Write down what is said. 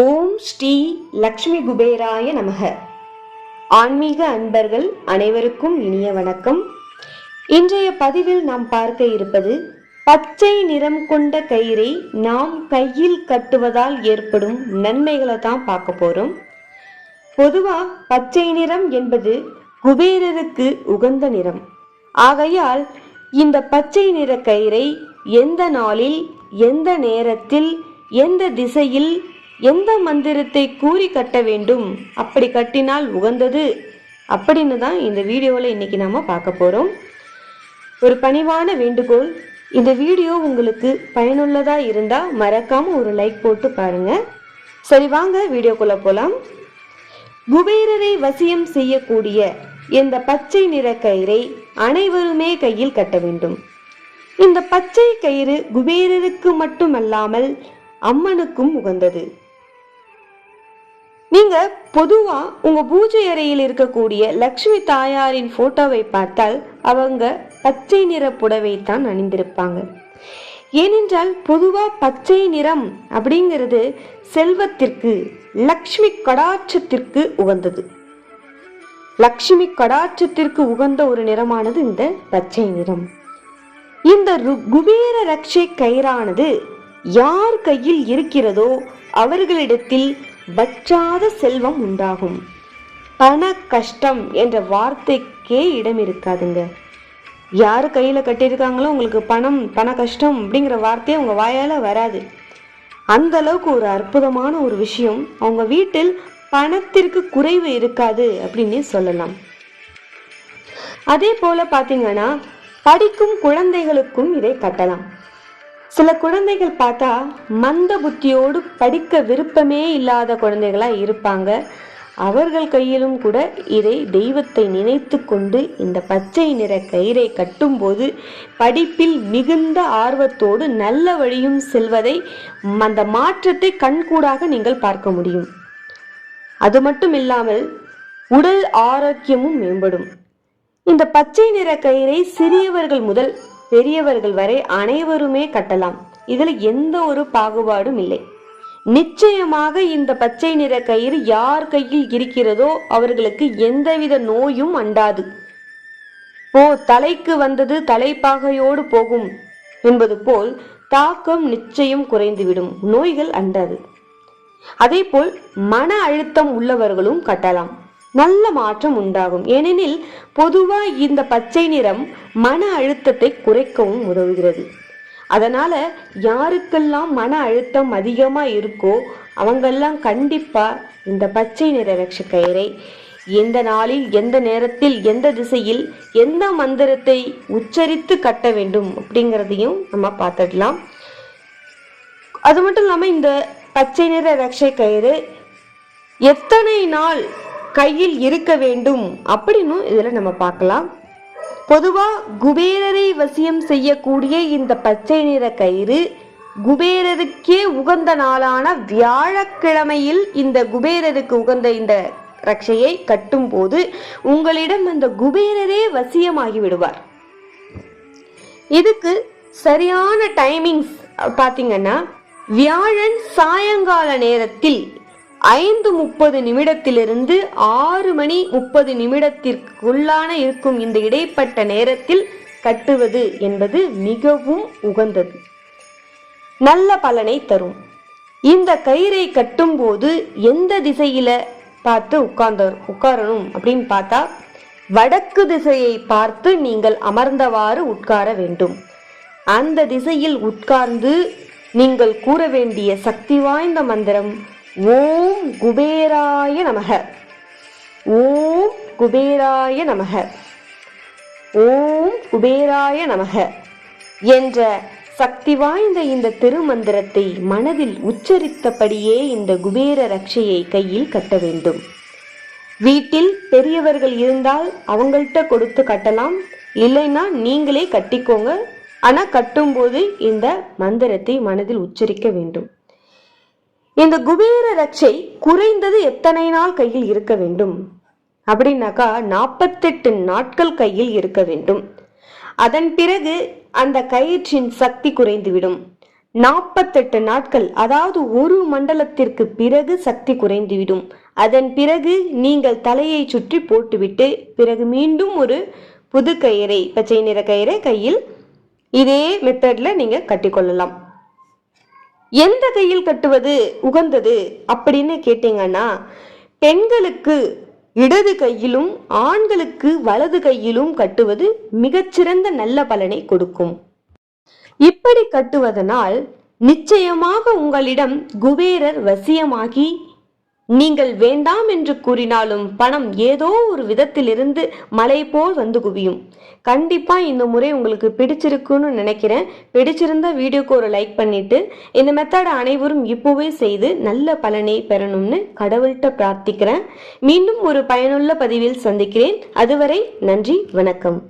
ஓம் ஸ்ரீ லக்ஷ்மி குபேராய நமக. ஆன்மீக அன்பர்கள் அனைவருக்கும் இனிய வணக்கம். இன்றைய பதிவில் நாம் பார்க்க இருப்பது பச்சை நிறம் கொண்ட கயிறை நாம் கையில் கட்டுவதால் ஏற்படும் நன்மைகளை தான் பார்க்க போறோம். பொதுவா பச்சை நிறம் என்பது குபேரருக்கு உகந்த நிறம். ஆகையால் இந்த பச்சை நிற கயிறை எந்த நாளில் எந்த நேரத்தில் எந்த திசையில் எந்த மந்திரத்தை கூறி கட்ட வேண்டும்? அப்படி கட்டினால் உகந்தது? அப்படின்னு தான் இந்த வீடியோவில் இன்னைக்கு நாம் பார்க்க போகிறோம் ஒரு பணிவான வேண்டுகோள். இந்த வீடியோ உங்களுக்கு பயனுள்ளதாக இருந்தால் மறக்காமல் ஒரு லைக் போட்டு பாருங்கள் சரி வாங்க வீடியோக்குள்ளே போகலாம் குபேரரை வசியம் செய்யக்கூடிய இந்த பச்சை நிற கயிறை அனைவருமே கையில் கட்ட வேண்டும். இந்த பச்சை கயிறு குபேரருக்கு மட்டுமல்லாமல் அம்மனுக்கும் உகந்தது. நீங்க பொதுவா உங்க பூஜை அறையில் இருக்கக்கூடிய லக்ஷ்மி தாயாரின் போட்டோவை பார்த்தால் அவங்க பச்சை நிற புடவை தான் அணிந்திருப்பாங்க. ஏனென்றால் பொதுவா பச்சை நிறம் அப்படிங்கிறது செல்வத்திற்கு லக்ஷ்மி கடாட்சத்திற்கு உகந்தது. லக்ஷ்மி கடாட்சத்திற்கு உகந்த ஒரு நிறமானது இந்த பச்சை நிறம். இந்த ரு- குபேர ரக்ஷை கயிறானது யார் கையில் இருக்கிறதோ அவர்களிடத்தில் வற்றாத செல்வம் உண்டாகும். பண கஷ்டம் என்ற வார்த்தைக்கே இடம் இருக்காதுங்க யார் கையில் கட்டியிருக்காங்களோ உங்களுக்கு பணம் பண கஷ்டம் அப்படிங்கிற வார்த்தையே உங்கள் வாயால் வராது. அந்த அளவுக்கு ஒரு அற்புதமான ஒரு விஷயம். அவங்க வீட்டில் பணத்திற்கு குறைவு இருக்காது அப்படின்னு சொல்லலாம். அதே போல் பார்த்தீங்கன்னா படிக்கும் குழந்தைகளுக்கும் இதை கட்டலாம். சில குழந்தைகள் பார்த்தா மந்த புத்தியோடு படிக்க விருப்பமே இல்லாத குழந்தைகளா இருப்பாங்க. அவர்கள் கையிலும் கூட இதை தெய்வத்தை நினைத்து கொண்டு இந்த பச்சை நிற கயிறை கட்டும்போது படிப்பில் மிகுந்த ஆர்வத்தோடு நல்ல வழியும் செல்வதை அந்த மாற்றத்தை கண்கூடாக நீங்கள் பார்க்க முடியும். அது மட்டும் இல்லாமல் உடல் ஆரோக்கியமும் மேம்படும். இந்த பச்சை நிற கயிறை சிறியவர்கள் முதல் பெரியவர்கள் வரை அனைவருமே கட்டலாம். இதில் எந்த ஒரு பாகுபாடும் இல்லை. நிச்சயமாக இந்த பச்சை நிற கயிறு யார் கையில் இருக்கிறதோ அவர்களுக்கு எந்தவித நோயும் அண்டாது. ஓ தலைக்கு வந்தது தலைப்பாகையோடு போகும் என்பது போல் தாக்கம் நிச்சயம் குறைந்துவிடும். நோய்கள் அண்டாது. அதேபோல் மன அழுத்தம் உள்ளவர்களும் கட்டலாம். நல்ல மாற்றம் உண்டாகும். ஏனெனில் பொதுவா இந்த பச்சை நிறம் மன அழுத்தத்தை குறைக்கவும் உதவுகிறது. அதனால யாருக்கெல்லாம் மன அழுத்தம் அதிகமா இருக்கோ அவங்கெல்லாம் கண்டிப்பா இந்த பச்சை நிற ரட்ச கயிறை எந்த நாளில் எந்த நேரத்தில் எந்த திசையில் எந்த மந்திரத்தை உச்சரித்து கட்ட வேண்டும் அப்படிங்கிறதையும் நம்ம பார்த்துடலாம். அது மட்டும் இல்லாமல் இந்த பச்சை நிற ரக்ஷை கயிறு எத்தனை நாள் கையில் இருக்க வேண்டும் அப்படின்னு இதில் நம்ம பார்க்கலாம். பொதுவாக குபேரரை வசியம் செய்யக்கூடிய இந்த பச்சை நிற கயிறு குபேரருக்கே உகந்த நாளான வியாழக்கிழமையில் இந்த குபேரருக்கு உகந்த இந்த ரக்ஷையை கட்டும் போது உங்களிடம் அந்த குபேரரே வசியமாகி விடுவார். இதுக்கு சரியான டைமிங்ஸ் பார்த்தீங்கன்னா வியாழன் சாயங்கால நேரத்தில் ஐந்து முப்பது நிமிடத்திலிருந்து ஆறு மணி முப்பது நிமிடத்திற்குள்ளான இருக்கும் இந்த இடைப்பட்ட நேரத்தில் கட்டுவது என்பது மிகவும் உகந்தது. நல்ல பலனை தரும். இந்த கயிறை கட்டும்போது எந்த திசையில பார்த்து உட்கார்ந்த உட்காரணும் அப்படின்னு பார்த்தா வடக்கு திசையை பார்த்து நீங்கள் அமர்ந்தவாறு உட்கார வேண்டும். அந்த திசையில் உட்கார்ந்து நீங்கள் கூற வேண்டிய சக்தி வாய்ந்த மந்திரம் ஓம் குபேராய நமக. ஓம் குபேராய நமக. ஓம் குபேராய நமக என்ற சக்தி வாய்ந்த இந்த திருமந்திரத்தை மனதில் உச்சரித்தபடியே இந்த குபேர ரட்சையை கையில் கட்ட வேண்டும். வீட்டில் பெரியவர்கள் இருந்தால் அவங்கள்ட்ட கொடுத்து கட்டலாம். இல்லைன்னா நீங்களே கட்டிக்கோங்க. ஆனால் கட்டும்போது இந்த மந்திரத்தை மனதில் உச்சரிக்க வேண்டும். இந்த குபேர ரட்சை குறைந்தது எத்தனை நாள் கையில் இருக்க வேண்டும்? அப்படின்னாக்கா நாற்பத்தெட்டு நாட்கள் கையில் இருக்க வேண்டும். அதன் பிறகு அந்த கயிற்றின் சக்தி குறைந்துவிடும். நாற்பத்தெட்டு நாட்கள் அதாவது ஒரு மண்டலத்திற்கு பிறகு சக்தி குறைந்துவிடும். அதன் பிறகு நீங்கள் தலையை சுற்றி போட்டுவிட்டு பிறகு மீண்டும் ஒரு புது கயிறை பச்சை நிற கயிறை கையில் இதே மெத்தட்ல நீங்க கட்டிக்கொள்ளலாம். எந்த கையில் கட்டுவது உகந்தது அப்படின்னு கேட்டீங்கன்னா பெண்களுக்கு இடது கையிலும் ஆண்களுக்கு வலது கையிலும் கட்டுவது மிகச்சிறந்த நல்ல பலனை கொடுக்கும். இப்படி கட்டுவதனால் நிச்சயமாக உங்களிடம் குபேரர் வசியமாகி நீங்கள் வேண்டாம் என்று கூறினாலும் பணம் ஏதோ ஒரு விதத்திலிருந்து மலை போல் வந்து குவியும். கண்டிப்பா இந்த முறை உங்களுக்கு பிடிச்சிருக்குன்னு நினைக்கிறேன். பிடிச்சிருந்தா வீடியோக்கு ஒரு லைக் பண்ணிட்டு இந்த மெத்தடை அனைவரும் இப்போவே செய்து நல்ல பலனை பெறணும்னு கடவுள்கிட்ட பிரார்த்திக்கிறேன். மீண்டும் ஒரு பயனுள்ள பதிவில் சந்திக்கிறேன். அதுவரை நன்றி வணக்கம்.